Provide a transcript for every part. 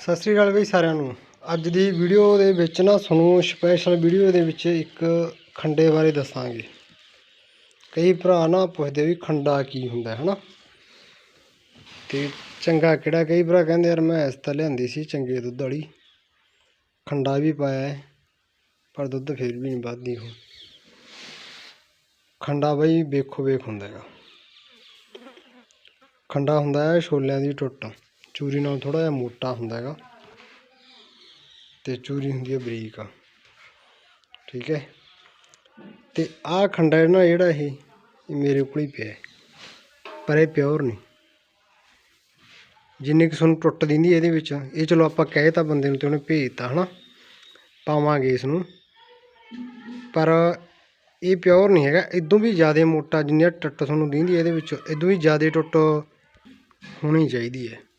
ਸਤਿ ਸ੍ਰੀ ਅਕਾਲ ਬਈ ਸਾਰਿਆਂ ਨੂੰ। ਅੱਜ ਦੀ ਵੀਡੀਓ ਦੇ ਵਿੱਚ ਨਾ ਤੁਹਾਨੂੰ ਸਪੈਸ਼ਲ ਵੀਡੀਓ ਦੇ ਵਿੱਚ ਇੱਕ ਖੰਡੇ ਬਾਰੇ ਦੱਸਾਂਗੇ। ਕਈ ਭਰਾ ਨਾ ਪੁੱਛਦੇ ਵੀ ਖੰਡਾ ਕੀ ਹੁੰਦਾ ਹੈ ਨਾ ਤੇ ਚੰਗਾ ਕਿਹੜਾ? ਕਈ ਭਰਾ ਕਹਿੰਦੇ, ਯਾਰ ਮੈਂ ਇਸ ਤਾਂ ਲਿਆਂਦੀ ਸੀ, ਚੰਗੇ ਦੁੱਧ ਵਾਲੀ। ਖੰਡਾ ਵੀ ਪਾਇਆ ਹੈ, ਪਰ ਦੁੱਧ ਫਿਰ ਵੀ ਨਹੀਂ ਵੱਧਦੀ ਹੋ ਖੰਡਾ ਬਈ ਵੇਖੋ ਵੇਖ ਹੁੰਦਾ ਹੈਗਾ। ਖੰਡਾ ਹੁੰਦਾ ਹੈ ਛੋਲਿਆਂ ਦੀ ਟੁੱਟ। ਚੂਰੀ ਨਾਲੋਂ ਥੋੜ੍ਹਾ ਜਿਹਾ ਮੋਟਾ ਹੁੰਦਾ ਹੈਗਾ ਅਤੇ ਚੂਰੀ ਹੁੰਦੀ ਹੈ ਬਰੀਕ। ਠੀਕ ਹੈ? ਅਤੇ ਆਹ ਖੰਡਾ ਨਾ ਜਿਹੜਾ ਇਹ ਇਹ ਮੇਰੇ ਕੋਲ ਹੀ ਪਿਆ ਪਰ ਇਹ ਪਿਓਰ ਨਹੀਂ। ਜਿੰਨੇ ਕਿ ਤੁਹਾਨੂੰ ਟੁੱਟ ਦਿੰਦੀ ਇਹਦੇ ਵਿੱਚ, ਇਹ ਚਲੋ ਆਪਾਂ ਕਹਿ ਤਾ ਬੰਦੇ ਨੂੰ ਤੇ ਉਹਨੇ ਭੇਜਤਾ ਹਨਾ, ਪਾਵਾਂਗੇ ਇਸ ਨੂੰ ਪਰ ਇਹ ਪਿਓਰ ਨਹੀਂ ਹੈਗਾ, ਇਦੋਂ ਵੀ ਜ਼ਿਆਦਾ ਮੋਟਾ ਜਿੰਨੀ ਟੁੱਟ ਤੁਹਾਨੂੰ ਦਿੰਦੀ ਇਹਦੇ ਵਿੱਚ, ਇਦੋਂ ਵੀ ਜ਼ਿਆਦਾ ਟੁੱਟ ਹੋਣੀ ਚਾਹੀਦੀ ਹੈ।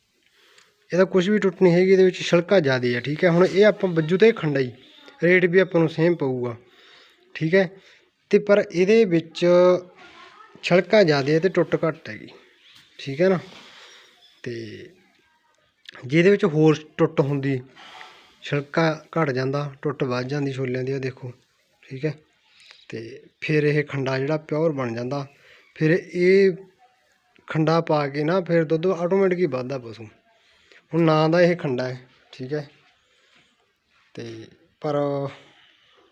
ਇਹਦਾ ਕੁਝ ਵੀ ਟੁੱਟ ਨਹੀਂ ਹੈਗੀ, ਇਹਦੇ ਵਿੱਚ ਛਿਲਕਾ ਜ਼ਿਆਦਾ ਹੈ ਠੀਕ ਹੈ? ਹੁਣ ਇਹ ਆਪਾਂ ਬੱਜੂ ਤੇ ਖੰਡਾ ਹੀ ਰੇਟ ਵੀ ਆਪਾਂ ਨੂੰ ਸੇਮ ਪਊਗਾ, ਠੀਕ ਹੈ? ਤੇ ਪਰ ਇਹਦੇ ਵਿੱਚ ਛਿਲਕਾ ਜ਼ਿਆਦਾ ਹੈ ਤੇ ਟੁੱਟ ਘੱਟ ਹੈਗੀ, ਠੀਕ ਹੈ ਨਾ? ਤੇ ਜਿਹਦੇ ਵਿੱਚ ਹੋਰ ਟੁੱਟ ਹੁੰਦੀ, ਛਿਲਕਾ ਘਟ ਜਾਂਦਾ, ਟੁੱਟ ਵੱਧ ਜਾਂਦੀ ਛੋਲਿਆਂ ਦੀ ਆ ਦੇਖੋ, ਠੀਕ ਹੈ? ਤੇ ਫਿਰ ਇਹ ਖੰਡਾ ਜਿਹੜਾ ਪਿਓਰ ਬਣ ਜਾਂਦਾ, ਫਿਰ ਇਹ ਖੰਡਾ ਪਾ ਕੇ ਨਾ, ਫਿਰ ਦੁੱਧ ਆਟੋਮੈਟਿਕ ਹੀ ਵੱਧਦਾ ਪਸ਼ੂ। ਹੁਣ ਨਾਂ ਦਾ ਇਹ ਖੰਡਾ ਹੈ, ਠੀਕ ਹੈ। ਤੇ ਪਰ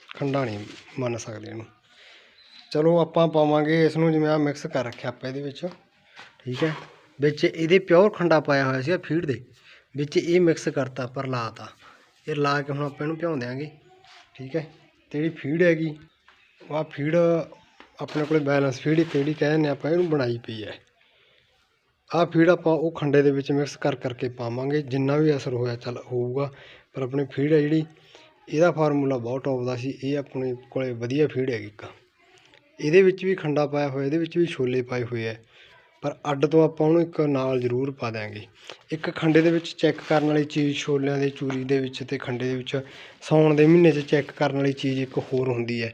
ਖੰਡਾ ਨਹੀਂ ਮੰਨ ਸਕਦੇ ਇਹਨੂੰ। ਚਲੋ ਆਪਾਂ ਪਾਵਾਂਗੇ ਇਸ ਨੂੰ ਜਿਵੇਂ ਆ ਮਿਕਸ ਕਰ ਰੱਖਿਆ ਆਪਾਂ ਇਹਦੇ ਵਿੱਚ, ਠੀਕ ਹੈ। ਵਿੱਚ ਇਹਦੇ ਪਿਓਰ ਖੰਡਾ ਪਾਇਆ ਹੋਇਆ ਸੀ ਫੀਡ ਦੇ, ਵਿੱਚ ਇਹ ਮਿਕਸ ਕਰਤਾ ਪਰ ਲਾਤਾ ਇਹ ਲਾ ਕੇ ਹੁਣ ਆਪਾਂ ਇਹਨੂੰ ਭਿਉਂ ਦਿਆਂਗੇ, ਠੀਕ ਹੈ। ਤੇ ਜਿਹੜੀ ਫੀਡ ਹੈਗੀ, ਉਹ ਆ ਫੀਡ ਆਪਣੇ ਕੋਲੇ ਬੈਲੈਂਸ ਫੀਡ ਕਿਹੜੀ ਕਹਿੰਦੇ ਆਪਾਂ ਇਹਨੂੰ ਬਣਾਈ ਪਈ ਹੈ। ਆਹ ਫੀਡ ਆਪਾਂ ਉਹ ਖੰਡੇ ਦੇ ਵਿੱਚ ਮਿਕਸ ਕਰ ਕਰਕੇ ਪਾਵਾਂਗੇ, ਜਿੰਨਾ ਵੀ ਅਸਰ ਹੋਇਆ ਚੱਲ ਹੋਊਗਾ। ਪਰ ਆਪਣੀ ਫੀਡ ਹੈ ਜਿਹੜੀ, ਇਹਦਾ ਫਾਰਮੂਲਾ ਬਹੁਤ ਟੌਪ ਦਾ ਸੀ, ਇਹ ਆਪਣੇ ਕੋਲੇ ਵਧੀਆ ਫੀਡ ਹੈਗੀ ਇੱਕ। ਇਹਦੇ ਵਿੱਚ ਵੀ ਖੰਡਾ ਪਾਇਆ ਹੋਇਆ, ਇਹਦੇ ਵਿੱਚ ਵੀ ਛੋਲੇ ਪਾਏ ਹੋਏ ਹੈ ਪਰ ਅੱਡ ਤੋਂ ਆਪਾਂ ਉਹਨੂੰ ਇੱਕ ਨਾਲ ਜ਼ਰੂਰ ਪਾ ਦਿਆਂਗੇ। ਇੱਕ ਖੰਡੇ ਦੇ ਵਿੱਚ ਚੈੱਕ ਕਰਨ ਵਾਲੀ ਚੀਜ਼ ਛੋਲਿਆਂ ਦੇ ਚੂਰੀ ਦੇ ਵਿੱਚ ਤੇ ਖੰਡੇ ਦੇ ਵਿੱਚ ਸਾਉਣ ਦੇ ਮਹੀਨੇ 'ਚ ਚੈੱਕ ਕਰਨ ਵਾਲੀ ਚੀਜ਼ ਇੱਕ ਹੋਰ ਹੁੰਦੀ ਹੈ।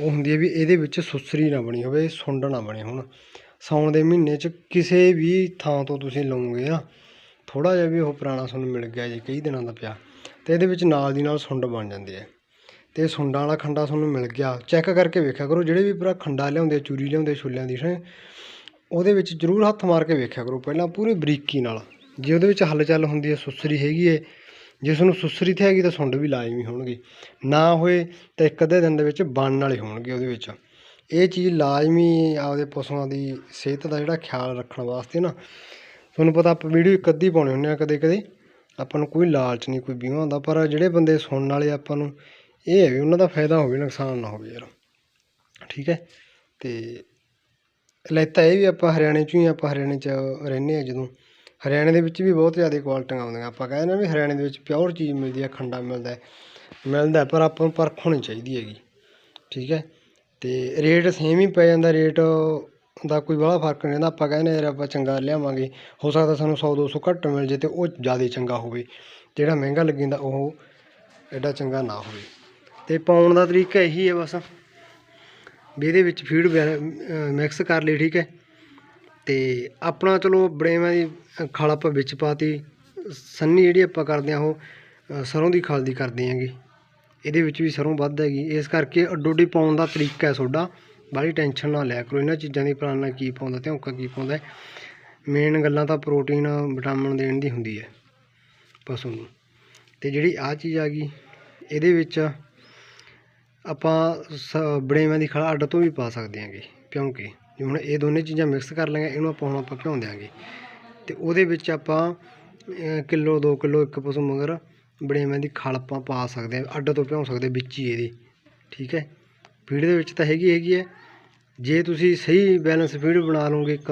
ਉਹ ਹੁੰਦੀ ਹੈ ਵੀ ਇਹਦੇ ਵਿੱਚ ਸੁਸਰੀ ਨਾ ਬਣੀ ਹੋਵੇ, ਸੁੰਡ ਨਾ ਬਣੇ ਹੋਣ। ਸਾਉਣ ਦੇ ਮਹੀਨੇ 'ਚ ਕਿਸੇ ਵੀ ਥਾਂ ਤੋਂ ਤੁਸੀਂ ਲਉਂਗੇ ਨਾ, ਥੋੜ੍ਹਾ ਜਿਹਾ ਵੀ ਉਹ ਪੁਰਾਣਾ ਤੁਹਾਨੂੰ ਮਿਲ ਗਿਆ ਜੀ ਕਈ ਦਿਨਾਂ ਦਾ ਪਿਆ ਅਤੇ ਇਹਦੇ ਵਿੱਚ ਨਾਲ ਦੀ ਨਾਲ ਸੁੰਡ ਬਣ ਜਾਂਦੀ ਹੈ। ਅਤੇ ਸੁੰਡਾਂ ਵਾਲਾ ਖੰਡਾ ਤੁਹਾਨੂੰ ਮਿਲ ਗਿਆ, ਚੈੱਕ ਕਰਕੇ ਵੇਖਿਆ ਕਰੋ, ਜਿਹੜੇ ਵੀ ਪੂਰਾ ਖੰਡਾ ਲਿਆਉਂਦੇ ਚੂਰੀ ਲਿਆਉਂਦੇ ਛੋਲਿਆਂ ਦੀ, ਹੈ, ਉਹਦੇ ਵਿੱਚ ਜ਼ਰੂਰ ਹੱਥ ਮਾਰ ਕੇ ਵੇਖਿਆ ਕਰੋ, ਪਹਿਲਾਂ ਪੂਰੀ ਬਰੀਕੀ ਨਾਲ। ਜੇ ਉਹਦੇ ਵਿੱਚ ਹਲਚਲ ਹੁੰਦੀ ਹੈ, ਸੁਸਰੀ ਹੈਗੀ ਹੈ ਜੇ ਤੁਹਾਨੂੰ ਸੁਸਰੀ ਤੇ ਹੈਗੀ ਤਾਂ ਸੁੰਡ ਵੀ ਲਾਜ਼ਮੀ ਹੋਣਗੇ, ਨਾ ਹੋਏ ਤਾਂ ਇੱਕ ਅੱਧੇ ਦਿਨ ਦੇ ਵਿੱਚ ਬਣਨ ਵਾਲੇ ਹੋਣਗੇ ਉਹਦੇ ਵਿੱਚ। ਇਹ ਚੀਜ਼ ਲਾਜ਼ਮੀ ਆਪਦੇ ਪਸ਼ੂਆਂ ਦੀ ਸਿਹਤ ਦਾ ਜਿਹੜਾ ਖਿਆਲ ਰੱਖਣ ਵਾਸਤੇ ਨਾ, ਤੁਹਾਨੂੰ ਪਤਾ ਆਪਾਂ ਵੀਡੀਓ ਇੱਕ ਅੱਧੀ ਪਾਉਣੇ ਹੁੰਦੇ ਆ ਕਦੇ ਕਦੇ, ਆਪਾਂ ਨੂੰ ਕੋਈ ਲਾਲਚ ਨਹੀਂ, ਕੋਈ ਬੀਮਾ ਹੁੰਦਾ, ਪਰ ਜਿਹੜੇ ਬੰਦੇ ਸੁਣਨ ਵਾਲੇ ਆਪਾਂ ਨੂੰ ਇਹ ਹੈ ਵੀ ਉਹਨਾਂ ਦਾ ਫਾਇਦਾ ਹੋਵੇ, ਨੁਕਸਾਨ ਨਾ ਹੋਵੇ ਯਾਰ। ਠੀਕ ਹੈ? ਤੇ ਲੈਤਾ ਇਹ ਵੀ ਆਪਾਂ ਹਰਿਆਣੇ 'ਚੋਂ ਹੀ ਆਪਾਂ ਹਰਿਆਣੇ 'ਚ ਰਹਿੰਦੇ ਆ ਜਦੋਂ। ਹਰਿਆਣੇ ਦੇ ਵਿੱਚ ਵੀ ਬਹੁਤ ਜ਼ਿਆਦਾ ਕੁਆਲਿਟੀਆਂ ਆਉਂਦੀਆਂ। ਆਪਾਂ ਕਹਿੰਦੇ ਨਾ ਵੀ ਹਰਿਆਣੇ ਦੇ ਵਿੱਚ ਪਿਓਰ ਚੀਜ਼ ਮਿਲਦੀ ਹੈ ਖੰਡਾ ਮਿਲਦਾ ਹੈ, ਮਿਲਦਾ ਪਰ ਆਪਾਂ ਨੂੰ ਪਰਖ ਹੋਣੀ ਚਾਹੀਦੀ ਹੈਗੀ। ਠੀਕ ਹੈ? ਅਤੇ ਰੇਟ ਸੇਮ ਹੀ ਪੈ ਜਾਂਦਾ ਰੇਟ ਦਾ ਕੋਈ ਬਾਹਲਾ ਫ਼ਰਕ ਨਹੀਂ ਰਹਿੰਦਾ ਆਪਾਂ ਕਹਿੰਦੇ ਯਾਰ ਆਪਾਂ ਚੰਗਾ ਲਿਆਵਾਂਗੇ। ਹੋ ਸਕਦਾ ਸਾਨੂੰ ਸੌ ਦੋ ਸੌ ਘੱਟ ਮਿਲ ਜੇ ਤੇ ਉਹ ਜ਼ਿਆਦਾ ਚੰਗਾ ਹੋਵੇ। ਜਿਹੜਾ ਮਹਿੰਗਾ ਲੱਗੀ ਜਾਂਦਾ ਉਹ ਐਡਾ ਚੰਗਾ ਨਾ ਹੋਵੇ। ਅਤੇ ਪਾਉਣ ਦਾ ਤਰੀਕਾ ਇਹੀ ਹੈ ਬਸ। ਵੀ ਇਹਦੇ ਵਿੱਚ ਫੀਡ ਮਿਕਸ ਕਰ ਲਈ ਠੀਕ ਹੈ। ਤੇ ਆਪਣਾ ਚਲੋ ਬੜੇਵਾਂ ਦੀ ਖਲ ਆਪਾਂ ਵਿੱਚ ਪਾਤੀ। ਸੰਨੀ ਜਿਹੜੀ ਆਪਾਂ ਕਰਦੇ ਆ ਉਹ ਅ, ਸਰੋਂ ਦੀ ਖਲ ਦੀ ਕਰਦੇ ਆਂਗੇ ਇਹਦੇ ਵਿੱਚ ਵੀ ਸਰੋਂ ਵੱਧ ਹੈਗੀ। ਇਸ ਕਰਕੇ ਅੱਡੋ ਅੱਡੀ ਪਾਉਣ ਦਾ ਤਰੀਕਾ ਹੈ ਤੁਹਾਡਾ। ਬਾਹਲੀ ਟੈਨਸ਼ਨ ਨਾ ਲਿਆ ਕਰੋ। ਇਹਨਾਂ ਚੀਜ਼ਾਂ ਦੀ ਪੁਰਾਣਾ ਕੀ ਪਾਉਂਦਾ ਧਿਉਂਕਾ ਕੀ ਪਾਉਂਦਾ ਮੇਨ ਗੱਲਾਂ ਤਾਂ ਪ੍ਰੋਟੀਨ ਵਿਟਾਮਿਨ ਦੇਣ ਦੀ ਹੁੰਦੀ ਹੈ ਪਸ਼ੂ ਨੂੰ। ਤੇ ਜਿਹੜੀ ਆਹ ਚੀਜ਼ ਆ ਗਈ, ਇਹਦੇ ਵਿੱਚ ਆਪਾਂ ਸ ਬੜੇਵਾਂ ਦੀ ਖਲ ਅੱਡ ਤੋਂ ਵੀ ਪਾ ਸਕਦੇ ਹਾਂਗੇ ਭਿਉਂ ਕੇ ਜੇ ਹੁਣ ਇਹ ਦੋਨੇ ਚੀਜ਼ਾਂ ਮਿਕਸ ਕਰ ਲਾਂਗੇ, ਇਹਨੂੰ ਆਪਾਂ ਹੁਣ ਆਪਾਂ ਭਿਉਂ ਦਿਆਂਗੇ। ਤੇ ਉਹਦੇ ਵਿੱਚ ਆਪਾਂ ਕਿਲੋ 2 ਕਿਲੋ ਇੱਕ ਪਸ਼ੂ ਮਗਰ ਬੜੇਵਾਂ ਦੀ ਖਲ ਆਪਾਂ ਪਾ ਸਕਦੇ ਹਾਂ, ਅੱਡ ਤੋਂ ਭਿਉਂ ਸਕਦੇ ਵਿੱਚ ਹੀ ਇਹਦੇ, ਠੀਕ ਹੈ? ਫੀਡ ਦੇ ਵਿੱਚ ਤਾਂ ਹੈਗੀ ਹੈਗੀ ਹੈ। ਜੇ ਤੁਸੀਂ ਸਹੀ ਬੈਲੈਂਸ ਫੀਡ ਬਣਾ ਲਓਗੇ ਇੱਕ,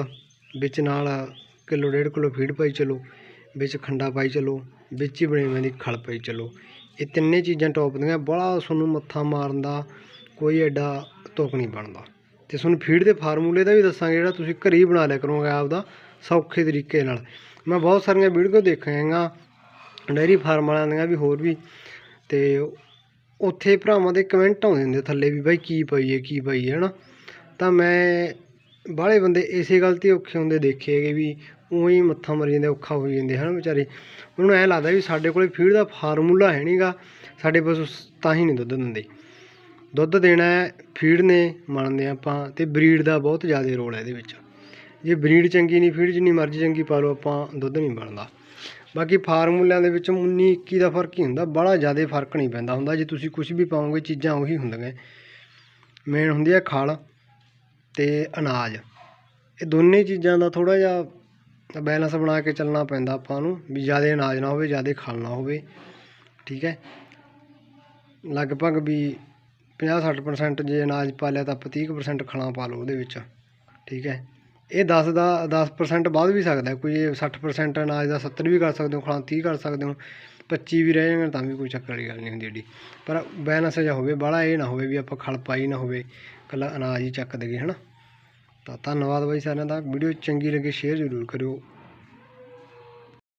ਵਿੱਚ ਨਾਲ ਕਿਲੋ, ਡੇਢ ਕਿਲੋ ਫੀਡ ਪਾਈ ਚਲੋ, ਵਿੱਚ ਖੰਡਾ ਪਾਈ ਚਲੋ, ਵਿੱਚ ਹੀ ਬੜੇਵਾਂ ਦੀ ਖਲ ਪਾਈ ਚਲੋ। ਇਹ ਤਿੰਨੇ ਚੀਜ਼ਾਂ ਟੌਪ ਦੀਆਂ, ਬੜਾ ਤੁਹਾਨੂੰ ਮੱਥਾ ਮਾਰਨ ਦਾ ਕੋਈ ਐਡਾ ਤੁਕ ਨਹੀਂ ਬਣਦਾ। ਤੇ ਤੁਹਾਨੂੰ ਫੀਡ ਦੇ ਫਾਰਮੂਲੇ ਦਾ ਵੀ ਦੱਸਾਂਗੇ, ਜਿਹੜਾ ਤੁਸੀਂ ਘਰੇ ਹੀ ਬਣਾ ਲਿਆ ਕਰੋਗੇ ਆਪਦਾ ਸੌਖੇ ਤਰੀਕੇ ਨਾਲ। ਮੈਂ ਬਹੁਤ ਸਾਰੀਆਂ ਵੀਡੀਓ ਦੇਖੀਆਂ ਡੇਅਰੀ ਫਾਰਮ ਵਾਲਿਆਂ ਦੀਆਂ ਵੀ ਹੋਰ ਵੀ ਅਤੇ ਉੱਥੇ ਭਰਾਵਾਂ ਦੇ ਕਮੈਂਟ ਆਉਂਦੇ ਹੁੰਦੇ ਥੱਲੇ ਵੀ ਬਾਈ ਕੀ ਪਾਈਏ ਕੀ ਪਾਈਏ ਨਾ ਤਾਂ ਮੈਂ ਬਾਹਲੇ ਬੰਦੇ ਇਸੇ ਗੱਲ ਤੇ ਔਖੇ ਹੁੰਦੇ ਦੇਖੇ ਹੈਗੇ ਵੀ ਉਹੀ ਮੱਥਾ ਮਰੀ ਜਾਂਦੇ, ਔਖਾ ਹੋਈ ਜਾਂਦੇ, ਹਨ ਵਿਚਾਰੇ? ਉਹਨਾਂ ਨੂੰ ਐਂ ਲੱਗਦਾ ਵੀ ਸਾਡੇ ਕੋਲੇ ਫੀਡ ਦਾ ਫਾਰਮੂਲਾ ਹੈ ਨਹੀਂਗਾ ਸਾਡੇ ਬਸ ਸ- ਤਾਂ ਹੀ ਨਹੀਂ ਦੁੱਧ ਦਿੰਦੇ। ਦੁੱਧ ਦੇਣਾ ਹੈ, ਫੀਡ ਨੇ ਮੰਨਦੇ ਆਪਾਂ ਤੇ ਬਰੀਡ ਦਾ ਬਹੁਤ ਜ਼ਿਆਦਾ ਰੋਲ ਹੈ ਇਹਦੇ ਵਿੱਚ। ਜੇ ਬਰੀਡ ਚੰਗੀ ਨਹੀਂ, ਫੀਡ ਜਿੰਨੀ ਮਰਜ਼ੀ ਚੰਗੀ ਪਾ ਲਓ, ਆਪਾਂ ਦੁੱਧ ਨਹੀਂ ਬਣਦਾ। ਬਾਕੀ ਫਾਰਮੂਲਿਆਂ ਦੇ ਵਿੱਚ 19 21 ਦਾ ਫ਼ਰਕ ਹੀ ਹੁੰਦਾ ਬੜਾ ਜ਼ਿਆਦਾ ਫ਼ਰਕ ਨਹੀਂ ਪੈਂਦਾ ਹੁੰਦਾ, ਜੇ ਤੁਸੀਂ ਕੁਝ ਵੀ ਪਾਓਗੇ ਚੀਜ਼ਾਂ ਉਹੀ ਹੁੰਦੀਆਂ। ਮੇਨ ਹੁੰਦੀ ਹੈ ਖਲ ਤੇ ਅਨਾਜ। ਇਹ ਦੋਨੇ ਚੀਜ਼ਾਂ ਦਾ ਥੋੜਾ ਜਿਹਾ ਬੈਲੈਂਸ ਬਣਾ ਕੇ ਚੱਲਣਾ ਪੈਂਦਾ ਆਪਾਂ ਨੂੰ, ਵੀ ਜ਼ਿਆਦਾ ਅਨਾਜ ਨਾ ਹੋਵੇ, ਜ਼ਿਆਦਾ ਖਲ ਨਾ ਹੋਵੇ, ਠੀਕ ਹੈ? ਲਗਭਗ ਵੀ 50-60% ਜੇ ਅਨਾਜ ਪਾ ਲਿਆ ਤਾਂ ਆਪਾਂ 30% ਖਲਾਂ ਪਾ ਲਓ ਉਹਦੇ ਵਿੱਚ, ਠੀਕ ਹੈ? ਇਹ 10 ਦਾ 10% ਵੱਧ ਵੀ ਸਕਦਾ ਕੋਈ ਇਹ 60% ਅਨਾਜ ਦਾ 70 ਵੀ ਕਰ ਸਕਦੇ ਹੋ ਖਲਾਂ 30 ਕਰ ਸਕਦੇ ਹੋ 25 ਵੀ ਰਹਿ ਜਾਣ ਤਾਂ ਵੀ ਕੋਈ ਚੱਕਰ ਵਾਲੀ ਗੱਲ ਨਹੀਂ ਹੁੰਦੀ ਏਡੀ। ਪਰ ਬੈਲੈਂਸ ਜਿਹਾ ਹੋਵੇ, ਬਾਹਲਾ ਇਹ ਨਾ ਹੋਵੇ ਵੀ ਆਪਾਂ ਖਲ ਪਾਈ ਨਾ ਹੋਵੇ ਇਕੱਲਾ ਅਨਾਜ ਹੀ ਚੱਕ ਦੇਈਏ, ਹਨਾ? ਤਾਂ ਧੰਨਵਾਦ ਬਾਈ ਸਾਰਿਆਂ ਦਾ, ਵੀਡੀਓ ਚੰਗੀ ਲੱਗੇ, ਸ਼ੇਅਰ ਜ਼ਰੂਰ ਕਰਿਓ।